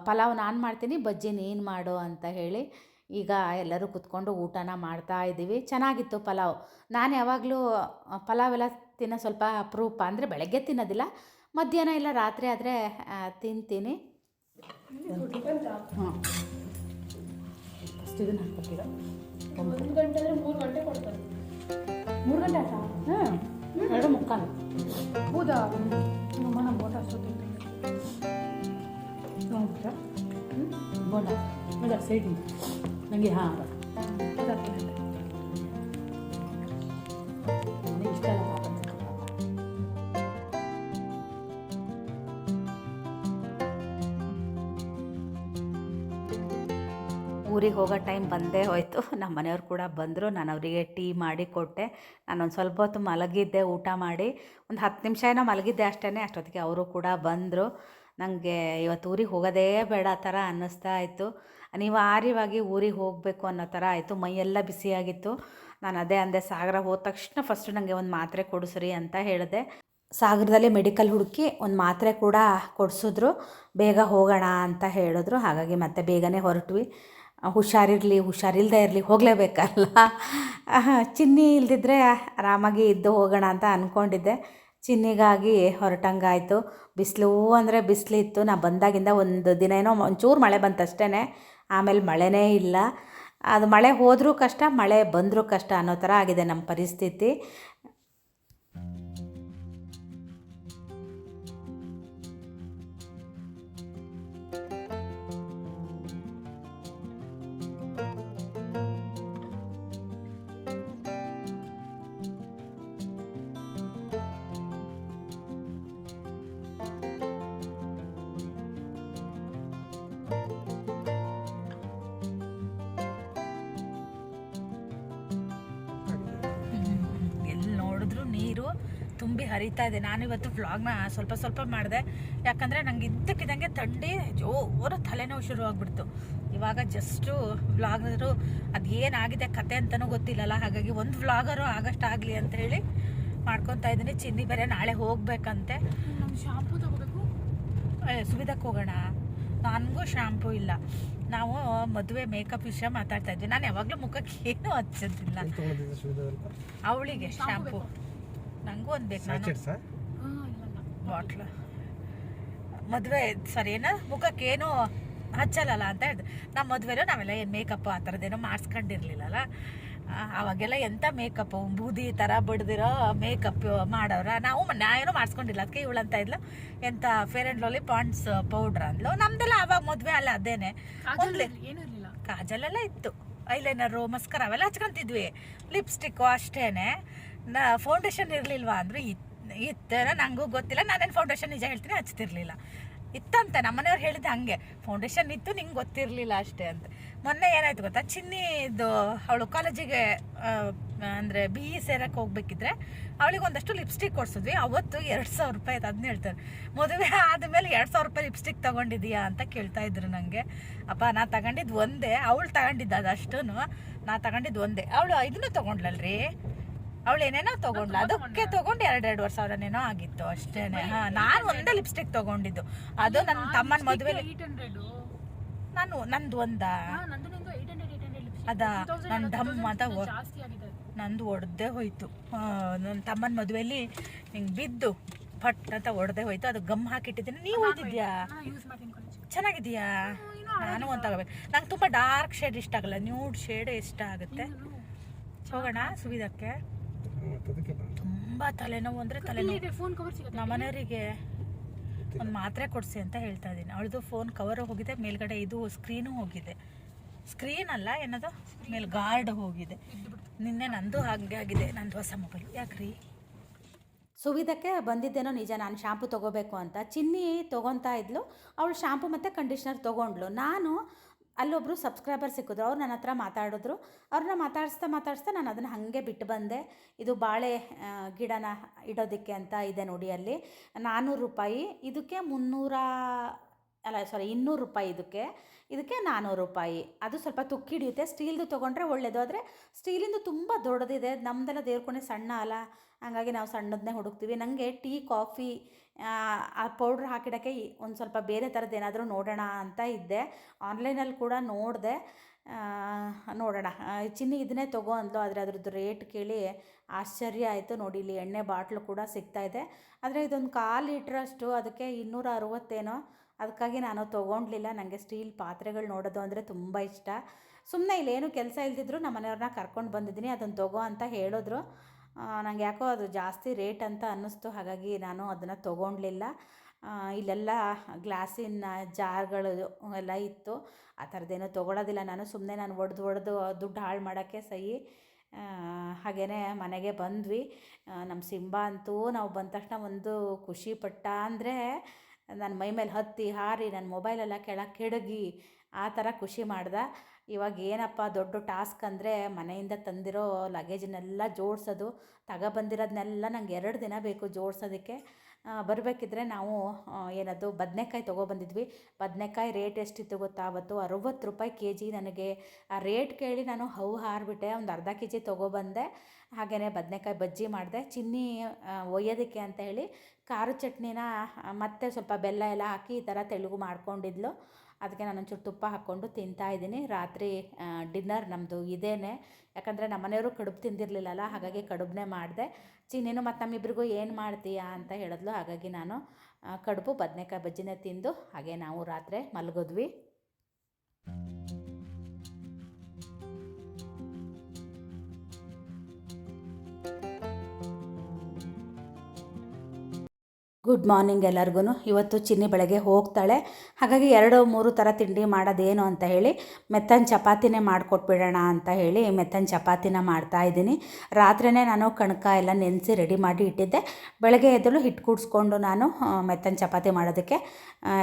ಪಲಾವ್ ನಾನು ಮಾಡ್ತೀನಿ, ಬಜ್ಜಿ ನೀನು ಮಾಡು ಅಂತ ಹೇಳಿ ಈಗ ಎಲ್ಲರೂ ಕುತ್ಕೊಂಡು ಊಟನ ಮಾಡ್ತಾ ಇದ್ದೀವಿ. ಚೆನ್ನಾಗಿತ್ತು ಪಲಾವ್. ನಾನು ಯಾವಾಗಲೂ ಪಲಾವ್ ಎಲ್ಲ ತಿನ್ನೋ ಸ್ವಲ್ಪ ಅಪರೂಪ ಅಂದರೆ ಬೆಳಗ್ಗೆ ತಿನ್ನೋದಿಲ್ಲ ಮಧ್ಯಾಹ್ನ ಇಲ್ಲ ರಾತ್ರಿ ಆದರೆ ತಿಂತೀನಿ. ಗಂಟೆ ಮೂರು ಎರಡು ಮುಕ್ಕಾಲು. ಹೌದಾ? ನಮ್ಮ ಅಷ್ಟೊತ್ತಿಗೆ ಬೋಂಡ ಸೈಡಿಂದ ನನಗೆ ಹಾಂ. ಊರಿಗೆ ಹೋಗೋ ಟೈಮ್ ಬಂದೇ ಹೋಯಿತು. ನಮ್ಮ ಮನೆಯವ್ರು ಕೂಡ ಬಂದರು. ನಾನು ಅವರಿಗೆ ಟೀ ಮಾಡಿ ಕೊಟ್ಟೆ. ನಾನೊಂದು ಸ್ವಲ್ಪ ಹೊತ್ತು ಮಲಗಿದ್ದೆ, ಊಟ ಮಾಡಿ. ಒಂದು ಹತ್ತು ನಿಮಿಷ ಏನೋ ಮಲಗಿದ್ದೆ ಅಷ್ಟೇ ಅಷ್ಟೊತ್ತಿಗೆ ಅವರು ಕೂಡ ಬಂದರು. ನನಗೆ ಇವತ್ತು ಊರಿಗೆ ಹೋಗೋದೇ ಬೇಡ ಆ ಥರ ಅನ್ನಿಸ್ತಾ ಇತ್ತು. ಅನಿವಾರ್ಯವಾಗಿ ಊರಿಗೆ ಹೋಗಬೇಕು ಅನ್ನೋ ಥರ ಆಯಿತು. ಮೈಯೆಲ್ಲ ಬಿಸಿಯಾಗಿತ್ತು. ನಾನು ಅದೇ ಅಂದೆ, ಸಾಗರ ಹೋದ ತಕ್ಷಣ ಫಸ್ಟು ನನಗೆ ಒಂದು ಮಾತ್ರೆ ಕೊಡಿಸ್ರಿ ಅಂತ ಹೇಳಿದೆ. ಸಾಗರದಲ್ಲಿ ಮೆಡಿಕಲ್ ಹುಡುಕಿ ಒಂದು ಮಾತ್ರೆ ಕೂಡ ಕೊಡಿಸಿದ್ರು. ಬೇಗ ಹೋಗೋಣ ಅಂತ ಹೇಳಿದ್ರು. ಹಾಗಾಗಿ ಮತ್ತೆ ಬೇಗನೆ ಹೊರಟ್ವಿ. ಹುಷಾರಿರಲಿ ಹುಷಾರಿಲ್ಲದೆ ಇರಲಿ ಹೋಗಲೇಬೇಕಲ್ಲ? ಚಿನ್ನಿ ಇಲ್ದಿದ್ರೆ ಆರಾಮಾಗಿ ಇದ್ದು ಹೋಗೋಣ ಅಂತ ಅಂದ್ಕೊಂಡಿದ್ದೆ ಚಿನ್ನಿಗಾಗಿ ಹೊರಟಂಗಾಯಿತು. ಬಿಸಿಲು ಅಂದರೆ ಬಿಸಿಲಿತ್ತು ನಾ ಬಂದಾಗಿಂದ ಒಂದು ದಿನ ಏನೋ ಒಂಚೂರು ಮಳೆ ಬಂತಷ್ಟೇ ಆಮೇಲೆ ಮಳೆನೇ ಇಲ್ಲ. ಅದು ಮಳೆ ಹೋದರೂ ಕಷ್ಟ, ಮಳೆ ಬಂದರೂ ಕಷ್ಟ ಅನ್ನೋ ಥರ ಆಗಿದೆ ನಮ್ಮ ಪರಿಸ್ಥಿತಿ. ತುಂಬಿ ಹರಿತಾ ಇದೆ. ನಾನು ಇವತ್ತು ವ್ಲಾಗ್ನ ಸ್ವಲ್ಪ ಸ್ವಲ್ಪ ಮಾಡಿದೆ. ಯಾಕಂದರೆ ನಂಗೆ ಇದ್ದಕ್ಕಿದ್ದಂಗೆ ಥಂಡಿ ಜೋರು ತಲೆನೋವು ಶುರು ಆಗಿಬಿಡ್ತು. ಇವಾಗ ಜಸ್ಟು ವ್ಲಾಗರು ಅದು ಏನಾಗಿದೆ ಕತೆ ಅಂತಲೂ ಗೊತ್ತಿಲ್ಲಲ್ಲ. ಹಾಗಾಗಿ ಒಂದು ವ್ಲಾಗರು ಆಗಷ್ಟಾಗಲಿ ಅಂತ ಹೇಳಿ ಮಾಡ್ಕೊತಾ ಇದ್ದೀನಿ. ಚಿನ್ನಿ ಬೇರೆ ನಾಳೆ ಹೋಗ್ಬೇಕಂತೆ. ನಮ್ಮ ಶಾಂಪೂ ತಗೋಬೇಕು? ಸುವಿಧಕ್ಕೆ ಹೋಗೋಣ? ನನಗೂ ಶಾಂಪೂ ಇಲ್ಲ. ನಾವು ಮದುವೆ ಮೇಕಪ್ ವಿಷಯ ಮಾತಾಡ್ತಾ ಇದ್ವಿ. ನಾನು ಯಾವಾಗಲೂ ಮುಖಕ್ಕೆ ಏನೂ ಹಚ್ಚೋದಿಲ್ಲ. ಅವಳಿಗೆ ಶಾಂಪೂ ನನಗೂ ಒಂದು ಬೇಕು ನಾನು ಇಲ್ಲ ಬಾಟ್ಲ್. ಮದುವೆ ಸರಿ ಏನ? ಮುಖಕ್ಕೆ ಏನು ಹಚ್ಚಲ್ಲ ಅಂತ ಹೇಳಿದ್ರು ನಮ್ಮ ಮದುವೆಲೂ ನಾವೆಲ್ಲ ಏನು ಮೇಕಪ್ ಆ ಥರದ್ದೇನೋ ಮಾಡಿಸ್ಕೊಂಡಿರ್ಲಿಲ್ಲಲ್ಲ. ಅವಾಗೆಲ್ಲ ಎಂಥ ಮೇಕಪ್ ಬೂದಿ ಥರ ಬಡ್ದಿರೋ ಮೇಕಪ್ ಮಾಡೋರ ನಾವು ನಾನು ನಾ ಏನೂ ಮಾಡಿಸ್ಕೊಂಡಿಲ್ಲ. ಅದಕ್ಕೆ ಅಂತ ಇದ್ಲು. ಎಂಥ fair and lovely Pond's powder ಅಂದ್ಲು. ನಮ್ದೆಲ್ಲ ಅವಾಗ ಮದುವೆ ಅಲ್ಲ ಅದೇನೆ. ಒಂದ್ಲೆ ಏನೂ ಇರಲಿಲ್ಲ. ಕಾಜಲೆಲ್ಲ ಇತ್ತು. ಐಲೈನರು ಮಸ್ಕರ ಅವೆಲ್ಲ ಹಚ್ಕೊಂತಿದ್ವಿ. ಲಿಪ್ಸ್ಟಿಕ್ಕು ಅಷ್ಟೇನೆ. ನಾ ಫೌಂಡೇಶನ್ ಇರಲಿಲ್ವಾ ಇತ್ತು ಇತ್ತೇನೋ ನನಗೂ ಗೊತ್ತಿಲ್ಲ. ನಾನೇನು ಫೌಂಡೇಶನ್ ನಿಜ ಹೇಳ್ತೀನಿ ಹಚ್ತಿರ್ಲಿಲ್ಲ. ಇತ್ತಂತೆ, ನಮ್ಮನೆಯವ್ರು ಹೇಳಿದ ಹಂಗೆ. ಫೌಂಡೇಶನ್ ಇತ್ತು, ನಿಂಗೆ ಗೊತ್ತಿರಲಿಲ್ಲ ಅಷ್ಟೇ ಅಂತ. ಮೊನ್ನೆ ಏನಾಯ್ತು ಗೊತ್ತಾ? ಚಿನ್ನಿದು ಅವಳು ಕಾಲೇಜಿಗೆ ಅಂದರೆ ಬಿ ಇ ಸೇರಕ್ಕೆ ಹೋಗ್ಬೇಕಿದ್ರೆ ಅವಳಿಗೆ ಒಂದಷ್ಟು ಲಿಪ್ಸ್ಟಿಕ್ ಕೊಡ್ಸಿದ್ವಿ. ಅವತ್ತು ಎರಡು ಸಾವಿರ ರೂಪಾಯಿ ಅದನ್ನ ಹೇಳ್ತಾರೆ. ಮದುವೆ ಆದಮೇಲೆ ಎರಡು ಸಾವಿರ ರೂಪಾಯಿ ಲಿಪ್ಸ್ಟಿಕ್ ತೊಗೊಂಡಿದೀಯಾ ಅಂತ ಕೇಳ್ತಾ ಇದ್ರು ನನಗೆ ಅಪ್ಪ, ನಾ ತಗೊಂಡಿದ್ದು ಒಂದೇ. ಅವಳು ತಗೊಂಡಿದ್ದು ಅದಷ್ಟು ನಾ ತಗೊಂಡಿದ್ದು ಒಂದೇ. ಅವಳು ಇದನ್ನು ತೊಗೊಂಡ್ಲಲ್ರಿ ಅವಳು ಏನೇನೋ ತಗೊಂಡ್ಲ ಅದಕ್ಕೆ ತಗೊಂಡು ಎರಡೆರಡುವರೆ ಸಾವಿರನೇನೋ ಆಗಿತ್ತು ಅಷ್ಟೇನೆ. ಹಾ ನಾನು ಒಂದೇ ಲಿಪ್ಸ್ಟಿಕ್ ತಗೊಂಡಿದ್ದು. ಅದು ನನ್ನ ತಮ್ಮನ ಮದುವೆ ನಾನು ನಂದು ಒಂದ? ಅದ? ನನ್ನ ಧಮ್ ಅಂತ ನಂದು ಒಡ್ದೇ ಹೋಯ್ತು. ನನ್ನ ತಮ್ಮನ ಮದುವೆಲಿ ಹಿಂಗೆ ಬಿದ್ದು ಫಟ್ ಅಂತ ಒಡ್ದೆ ಹೋಯ್ತು. ಅದು ಗಮ್ ಹಾಕಿಟ್ಟಿದ್ದೀನಿ. ನೀವು ಓದಿದ್ಯಾ ಚೆನ್ನಾಗಿದೆಯಾ ನಾನು ಒಂದು ತಗೋಬೇಕು ನಂಗೆ ತುಂಬ ಡಾರ್ಕ್ ಶೇಡ್ ಇಷ್ಟ ಆಗಲ್ಲ. ನ್ಯೂಡ್ ಶೇಡ್ ಇಷ್ಟ ಆಗುತ್ತೆ. ಹೋಗೋಣ ಸುವಿದಕ್ಕೆ ತುಂಬ ತಲೆನೋವು ಅಂದರೆ ತಲೆನೋವು. ಫೋನ್ ಕವರ್ ಸಿಗುತ್ತೆ. ನಮ್ಮನೆಯವರಿಗೆ ಒಂದು ಮಾತ್ರೆ ಕೊಡಿಸಿ ಅಂತ ಹೇಳ್ತಾ ಇದ್ದೀನಿ. ಅವಳದು ಫೋನ್ ಕವರ್ ಹೋಗಿದೆ ಮೇಲ್ಗಡೆ ಇದು ಸ್ಕ್ರೀನು ಹೋಗಿದೆ. ಸ್ಕ್ರೀನ್ ಅಲ್ಲ ಏನದು? ಮೇಲ್ ಗಾರ್ಡ್ ಹೋಗಿದೆ. ನಿನ್ನೆ ನಂದು ಹಾಗೆ ಆಗಿದೆ ನಂದು ಹೊಸ ಮೊಬೈಲ್ ಯಾಕ್ರಿ? ಸುವಿಧಕ್ಕೆ ಬಂದಿದ್ದೇನೋ ನಿಜ ನಾನು ಶ್ಯಾಂಪು ತೊಗೋಬೇಕು ಅಂತ. ಚಿನ್ನಿ ತೊಗೊತಾ ಇದ್ಲು ಅವಳು ಶ್ಯಾಂಪು ಮತ್ತು ಕಂಡೀಷ್ನರ್ ತೊಗೊಂಡ್ಲು ನಾನು ಅಲ್ಲೊಬ್ಬರು ಸಬ್ಸ್ಕ್ರೈಬರ್ ಸಿಕ್ಕಿದ್ರು, ಅವ್ರು ನನ್ನ ಹತ್ರ ಮಾತಾಡಿದ್ರು. ಅವ್ರನ್ನ ಮಾತಾಡಿಸ್ತಾ ಮಾತಾಡಿಸ್ತಾ ನಾನು ಅದನ್ನು ಹಾಗೆ ಬಿಟ್ಟು ಬಂದೆ. ಇದು ಬಾಳೆ ಗಿಡನ ಇಡೋದಕ್ಕೆ ಅಂತ ಇದೆ ನೋಡಿ ಅಲ್ಲಿ. ನಾನ್ನೂರು ರೂಪಾಯಿ, ಇದಕ್ಕೆ ಮುನ್ನೂರ, ಅಲ್ಲ ಸಾರಿ ಇನ್ನೂರು ರೂಪಾಯಿ ಇದಕ್ಕೆ. ಇದಕ್ಕೆ ನಾನ್ನೂರು ರೂಪಾಯಿ. ಅದು ಸ್ವಲ್ಪ ತುಕ್ಕಿ ಹಿಡಿಯುತ್ತೆ. ಸ್ಟೀಲ್ದು ತೊಗೊಂಡ್ರೆ ಒಳ್ಳೆಯದು ಆದರೆ ಸ್ಟೀಲಿಂದು ತುಂಬ ದೊಡ್ಡದಿದೆ. ನಮ್ಮದೆಲ್ಲ ದೇವ್ರಕೊಂಡೆ ಸಣ್ಣ ಅಲ್ಲ. ಹಾಗಾಗಿ ನಾವು ಸಣ್ಣದನ್ನೇ ಹುಡುಕ್ತೀವಿ. ನನಗೆ ಟೀ, ಕಾಫಿ ಆ ಪೌಡ್ರ್ ಹಾಕಿಡೋಕ್ಕೆ ಒಂದು ಸ್ವಲ್ಪ ಬೇರೆ ಥರದ್ದು ಏನಾದರೂ ನೋಡೋಣ ಅಂತ ಇದ್ದೆ. ಆನ್ಲೈನಲ್ಲಿ ಕೂಡ ನೋಡಿದೆ. ನೋಡೋಣ. ಚಿನ್ನಿ ಇದನ್ನೇ ತಗೋ ಅಂದ್ಲು, ಆದರೆ ಅದ್ರದ್ದು ರೇಟ್ ಕೇಳಿ ಆಶ್ಚರ್ಯ ಆಯಿತು. ನೋಡಿ, ಇಲ್ಲಿ ಎಣ್ಣೆ ಬಾಟ್ಲು ಕೂಡ ಸಿಗ್ತಾ ಇದೆ. ಆದರೆ ಇದೊಂದು ಕಾಲು ಲೀಟ್ರಷ್ಟು, ಅದಕ್ಕೆ ಇನ್ನೂರ ಅರುವತ್ತೇನೋ ಅದಕ್ಕಾಗಿ ನಾನು ತೊಗೊಂಡ್ಲಿಲ್ಲ. ನನಗೆ ಸ್ಟೀಲ್ ಪಾತ್ರೆಗಳು ನೋಡೋದು ಅಂದರೆ ತುಂಬ ಇಷ್ಟ. ಸುಮ್ಮನೆ ಇಲ್ಲೇನು ಕೆಲಸ ಇಲ್ದಿದ್ರು ನಮ್ಮ ಮನೆಯವ್ರನ್ನ ಕರ್ಕೊಂಡು ಬಂದಿದ್ದೀನಿ. ಅದನ್ನು ತಗೋ ಅಂತ ಹೇಳಿದ್ರು. ನನಗೆ ಯಾಕೋ ಅದು ಜಾಸ್ತಿ ರೇಟ್ ಅಂತ ಅನ್ನಿಸ್ತು. ಹಾಗಾಗಿ ನಾನು ಅದನ್ನು ತೊಗೊಂಡ್ಲಿಲ್ಲ. ಇಲ್ಲೆಲ್ಲ ಗ್ಲಾಸಿನ ಜಾರ್ಗಳು ಎಲ್ಲ ಇತ್ತು. ಆ ಥರದ್ದೇನೂ ತೊಗೊಳೋದಿಲ್ಲ ನಾನು. ಸುಮ್ಮನೆ ನಾನು ಒಡೆದು ಒಡೆದು ದುಡ್ಡು ಹಾಳು ಮಾಡೋಕ್ಕೆ ಸಹಿ. ಹಾಗೆಯೇ ಮನೆಗೆ ಬಂದ್ವಿ. ನಮ್ಮ ಸಿಂಬಾ ಅಂತೂ ನಾವು ಬಂದ ತಕ್ಷಣ ಒಂದು ಖುಷಿ ಪಟ್ಟ ಅಂದರೆ ನನ್ನ ಮೈ ಮೇಲೆ ಹತ್ತಿ ಹಾರಿ, ನನ್ನ ಮೊಬೈಲೆಲ್ಲ ಕೆಳಗೆ ಕೆಡಗಿ ಆ ಥರ ಖುಷಿ ಮಾಡ್ದೆ. ಇವಾಗ ಏನಪ್ಪ ದೊಡ್ಡ ಟಾಸ್ಕ್ ಅಂದರೆ ಮನೆಯಿಂದ ತಂದಿರೋ ಲಗೇಜನ್ನೆಲ್ಲ ಜೋಡಿಸೋದು ತಗೊಬಂದಿರೋದನ್ನೆಲ್ಲ ನಂಗೆ ಎರಡು ದಿನ ಬೇಕು ಜೋಡಿಸೋದಕ್ಕೆ. ಬರಬೇಕಿದ್ರೆ ನಾವು ಏನದು ಬದನೆಕಾಯಿ ತೊಗೊಬಂದಿದ್ವಿ. ಬದನೆಕಾಯಿ ರೇಟ್ ಎಷ್ಟಿತ್ತು ಗೊತ್ತಾ? ಅವತ್ತು ಅರುವತ್ತು ರೂಪಾಯಿ ಕೆ ಜಿ ನನಗೆ. ಆ ರೇಟ್ ಕೇಳಿ ನಾನು ಹೌ ಹಾರಿಬಿಟ್ಟೆ, ಒಂದು ಅರ್ಧ ಕೆ ಜಿ ತೊಗೊಬಂದೆ. ಹಾಗೆಯೇ ಬದನೆಕಾಯಿ ಬಜ್ಜಿ ಮಾಡಿದೆ. ಚಿನ್ನಿ ಒಯ್ಯೋದಕ್ಕೆ ಅಂತ ಹೇಳಿ, ಖಾರ ಚಟ್ನಿನ ಮತ್ತೆ ಸ್ವಲ್ಪ ಬೆಲ್ಲ ಎಲ್ಲ ಹಾಕಿ ಈ ಥರ ತೆಳುಗು ಮಾಡ್ಕೊಂಡಿದ್ಲು. ಅದಕ್ಕೆ ನಾನು ಒಂಚೂರು ತುಪ್ಪ ಹಾಕ್ಕೊಂಡು ತಿಂತಾ ಇದ್ದೀನಿ. ರಾತ್ರಿ ಡಿನ್ನರ್ ನಮ್ಮದು ಇದೇನೆ. ಯಾಕಂದರೆ ನಮ್ಮ ಮನೆಯವರು ಕಡುಬು ತಿಂದಿರಲಿಲ್ಲಲ್ಲ, ಹಾಗಾಗಿ ಕಡುಬನ್ನೇ ಮಾಡಿದೆ. ಚಿನ್ನಿನು ಮತ್ತು ನಮ್ಮಿಬ್ರಿಗೂ ಏನು ಮಾಡ್ತೀಯಾ ಅಂತ ಹೇಳಿದ್ಲು. ಹಾಗಾಗಿ ನಾನು ಕಡುಬು ಬದನೆಕಾಯಿ ಬಜ್ಜಿನೇ ತಿಂದು, ಹಾಗೆ ನಾವು ರಾತ್ರಿ ಮಲಗಿದ್ವಿ. ಗುಡ್ ಮಾರ್ನಿಂಗ್ ಎಲ್ಲರಿಗೂ ಇವತ್ತು ಚಿನ್ನಿ ಬೆಳಗ್ಗೆ ಹೋಗ್ತಾಳೆ. ಹಾಗಾಗಿ ಎರಡು ಮೂರು ಥರ ತಿಂಡಿ ಮಾಡೋದೇನು ಅಂತ ಹೇಳಿ ಮೆತ್ತನ ಚಪಾತಿನೇ ಮಾಡಿಕೊಟ್ಬಿಡೋಣ ಅಂತ ಹೇಳಿ ಮೆತ್ತನ ಚಪಾತಿನ ಮಾಡ್ತಾ ಇದ್ದೀನಿ. ರಾತ್ರಿನೇ ನಾನು ಕಣಕ ಎಲ್ಲ ನೆನೆಸಿ ರೆಡಿ ಮಾಡಿ ಇಟ್ಟಿದ್ದೆ. ಬೆಳಗ್ಗೆ ಎದ್ದಳು ಹಿಟ್ಟು ಕೂಡಿಸ್ಕೊಂಡು ನಾನು ಮೆತ್ತನ್ ಚಪಾತಿ ಮಾಡೋದಕ್ಕೆ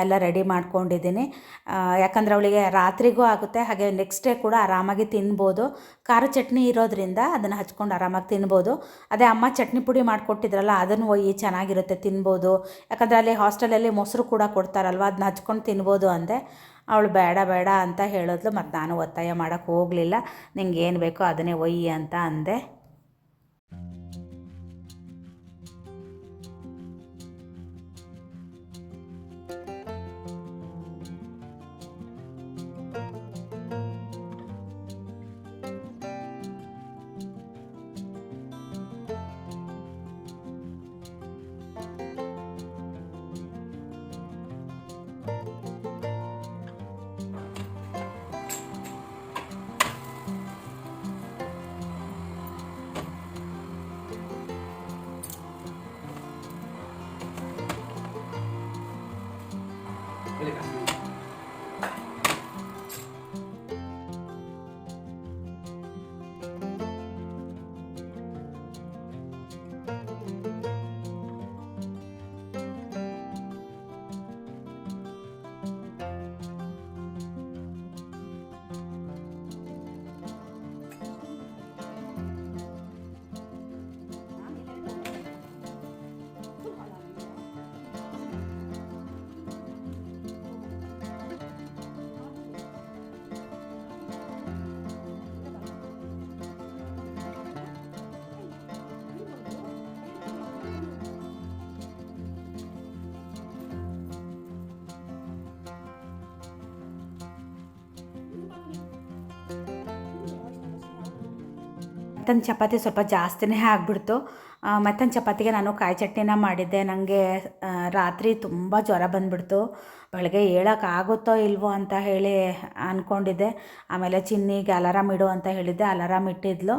ಎಲ್ಲ ರೆಡಿ ಮಾಡ್ಕೊಂಡಿದ್ದೀನಿ. ಯಾಕಂದ್ರೆ ಅವಳಿಗೆ ರಾತ್ರಿಗೂ ಆಗುತ್ತೆ. ಹಾಗೆ ನೆಕ್ಸ್ಟ್ ಡೇ ಕೂಡ ಆರಾಮಾಗಿ ತಿನ್ಬೋದು. ಖಾರ ಚಟ್ನಿ ಇರೋದ್ರಿಂದ ಅದನ್ನು ಹಚ್ಕೊಂಡು ಆರಾಮಾಗಿ ತಿನ್ಬೋದು. ಅದೇ ಅಮ್ಮ ಚಟ್ನಿ ಪುಡಿ ಮಾಡಿಕೊಟ್ಟಿದ್ರಲ್ಲ ಅದನ್ನು ಒಯ್ಯಿ ಚೆನ್ನಾಗಿರುತ್ತೆ ತಿನ್ಬೋದು. ಯಾಕಂದರೆ ಅಲ್ಲಿ ಹಾಸ್ಟೆಲಲ್ಲಿ ಮೊಸರು ಕೂಡ ಕೊಡ್ತಾರಲ್ವ ಅದನ್ನ ಹಚ್ಕೊಂಡು ತಿನ್ಬೋದು ಅಂದೆ. ಅವಳು ಬೇಡ ಬೇಡ ಅಂತ ಹೇಳಿದ್ಲು ಮತ್ತು ನಾನು ಒತ್ತಾಯ ಮಾಡೋಕ್ಕೆ ಹೋಗಲಿಲ್ಲ. ನಿಂಗೆ ಏನು ಬೇಕೋ ಅದನ್ನೇ ಒಯ್ಯಿ ಅಂತ ಅಂದೆ. ಮೆತ್ತನ ಚಪಾತಿ ಸ್ವಲ್ಪ ಜಾಸ್ತಿನೇ ಆಗಿಬಿಡ್ತು. ಮೆತ್ತನ ಚಪಾತಿಗೆ ನಾನು ಕಾಯಿ ಚಟ್ನಿನ ಮಾಡಿದ್ದೆ. ನನಗೆ ರಾತ್ರಿ ತುಂಬ ಜ್ವರ ಬಂದುಬಿಡ್ತು. ಬೆಳಗ್ಗೆ ಹೇಳೋಕ್ಕಾಗುತ್ತೋ ಇಲ್ವೋ ಅಂತ ಹೇಳಿ ಅಂದ್ಕೊಂಡಿದ್ದೆ ಆಮೇಲೆ ಚಿನ್ನಿಗೆ ಅಲಾರಾಮ್ ಇಡು ಅಂತ ಹೇಳಿದ್ದೆ. ಅಲಾರಾಮ್ ಇಟ್ಟಿದ್ಲು.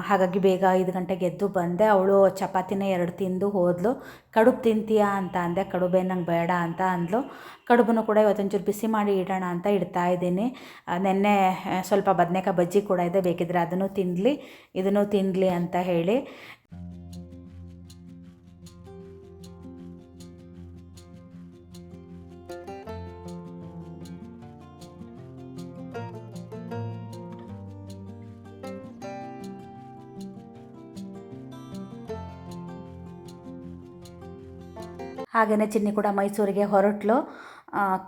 ಹಾಗಾಗಿ ಬೇಗ ಐದು ಗಂಟೆಗೆ ಎದ್ದು ಬಂದೆ. ಅವಳು ಚಪಾತಿನೇ ಎರಡು ತಿಂದು ಹೋದ್ಲು. ಕಡುಬು ತಿಂತೀಯಾ ಅಂತ ಅಂದೆ. ಕಡುಬೇ ನಂಗೆ ಬೇಡ ಅಂತ ಅಂದ್ಲು. ಕಡುಬನ್ನು ಕೂಡ ಇವತ್ತೊಂಚೂರು ಬಿಸಿ ಮಾಡಿ ಇಡೋಣ ಅಂತ ಇಡ್ತಾ ಇದ್ದೀನಿ. ನೆನ್ನೆ ಸ್ವಲ್ಪ ಬದನೇಕಾಯಿ ಬಜ್ಜಿ ಕೂಡ ಇದೆ. ಬೇಕಿದ್ರೆ ಅದನ್ನು ತಿನ್ನಲಿ ಇದನ್ನು ತಿನ್ನಲಿ ಅಂತ ಹೇಳಿ. ಹಾಗೆಯೇ ಚಿನ್ನಿ ಕೂಡ ಮೈಸೂರಿಗೆ ಹೊರಟ್ಲು.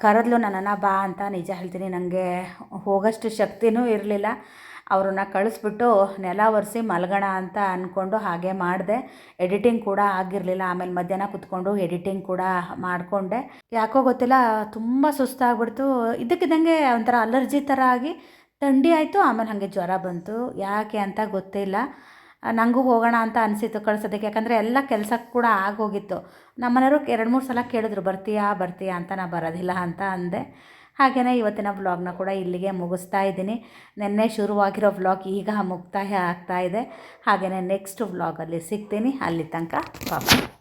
ಕರೆದ್ಲು ನನ್ನನ್ನು ಬಾ ಅಂತ ನಿಜ ಹೇಳ್ತೀನಿ ನನಗೆ ಹೋಗೋಷ್ಟು ಶಕ್ತಿನೂ ಇರಲಿಲ್ಲ. ಅವ್ರನ್ನ ಕಳಿಸ್ಬಿಟ್ಟು ನೆಲ ಒರೆಸಿ ಮಲಗೋಣ ಅಂತ ಅಂದ್ಕೊಂಡು ಹಾಗೆ ಮಾಡಿದೆ. ಎಡಿಟಿಂಗ್ ಕೂಡ ಆಗಿರಲಿಲ್ಲ, ಆಮೇಲೆ ಮಧ್ಯಾಹ್ನ ಕುತ್ಕೊಂಡು ಎಡಿಟಿಂಗ್ ಕೂಡ ಮಾಡಿಕೊಂಡೆ. ಯಾಕೋ ಗೊತ್ತಿಲ್ಲ, ತುಂಬ ಸುಸ್ತಾಗ್ಬಿಡ್ತು. ಇದಕ್ಕಿದ್ದಂಗೆ ಒಂಥರ ಅಲರ್ಜಿ ಥರ ಆಗಿ ಥಂಡಿ ಆಯಿತು, ಆಮೇಲೆ ಹಾಗೆ ಜ್ವರ ಬಂತು. ಯಾಕೆ ಅಂತ ಗೊತ್ತಿಲ್ಲ. ನನಗೂ ಹೋಗೋಣ ಅಂತ ಅನಿಸಿತ್ತು ಕಳ್ಸೋದಕ್ಕೆ. ಯಾಕಂದರೆ ಎಲ್ಲ ಕೆಲಸ ಕೂಡ ಆಗೋಗಿತ್ತು. ನಮ್ಮನೆಯವರು ಎರಡು ಮೂರು ಸಲ ಕೇಳಿದ್ರು, ಬರ್ತೀಯಾ ಬರ್ತೀಯಾ ಅಂತ ನಾ ಬರೋದಿಲ್ಲ ಅಂತ ಅಂದೆ. ಹಾಗೆಯೇ ಇವತ್ತಿನ ವ್ಲಾಗ್ನ ಕೂಡ ಇಲ್ಲಿಗೆ ಮುಗಿಸ್ತಾ ಇದ್ದೀನಿ. ನಿನ್ನೆ ಶುರುವಾಗಿರೋ ವ್ಲಾಗ್ ಈಗ ಮುಕ್ತಾಯ ಆಗ್ತಾ ಇದೆ. ಹಾಗೆಯೇ ನೆಕ್ಸ್ಟ್ ವ್ಲಾಗಲ್ಲಿ ಸಿಗ್ತೀನಿ. ಅಲ್ಲಿ ತನಕ ಬಾಬಾ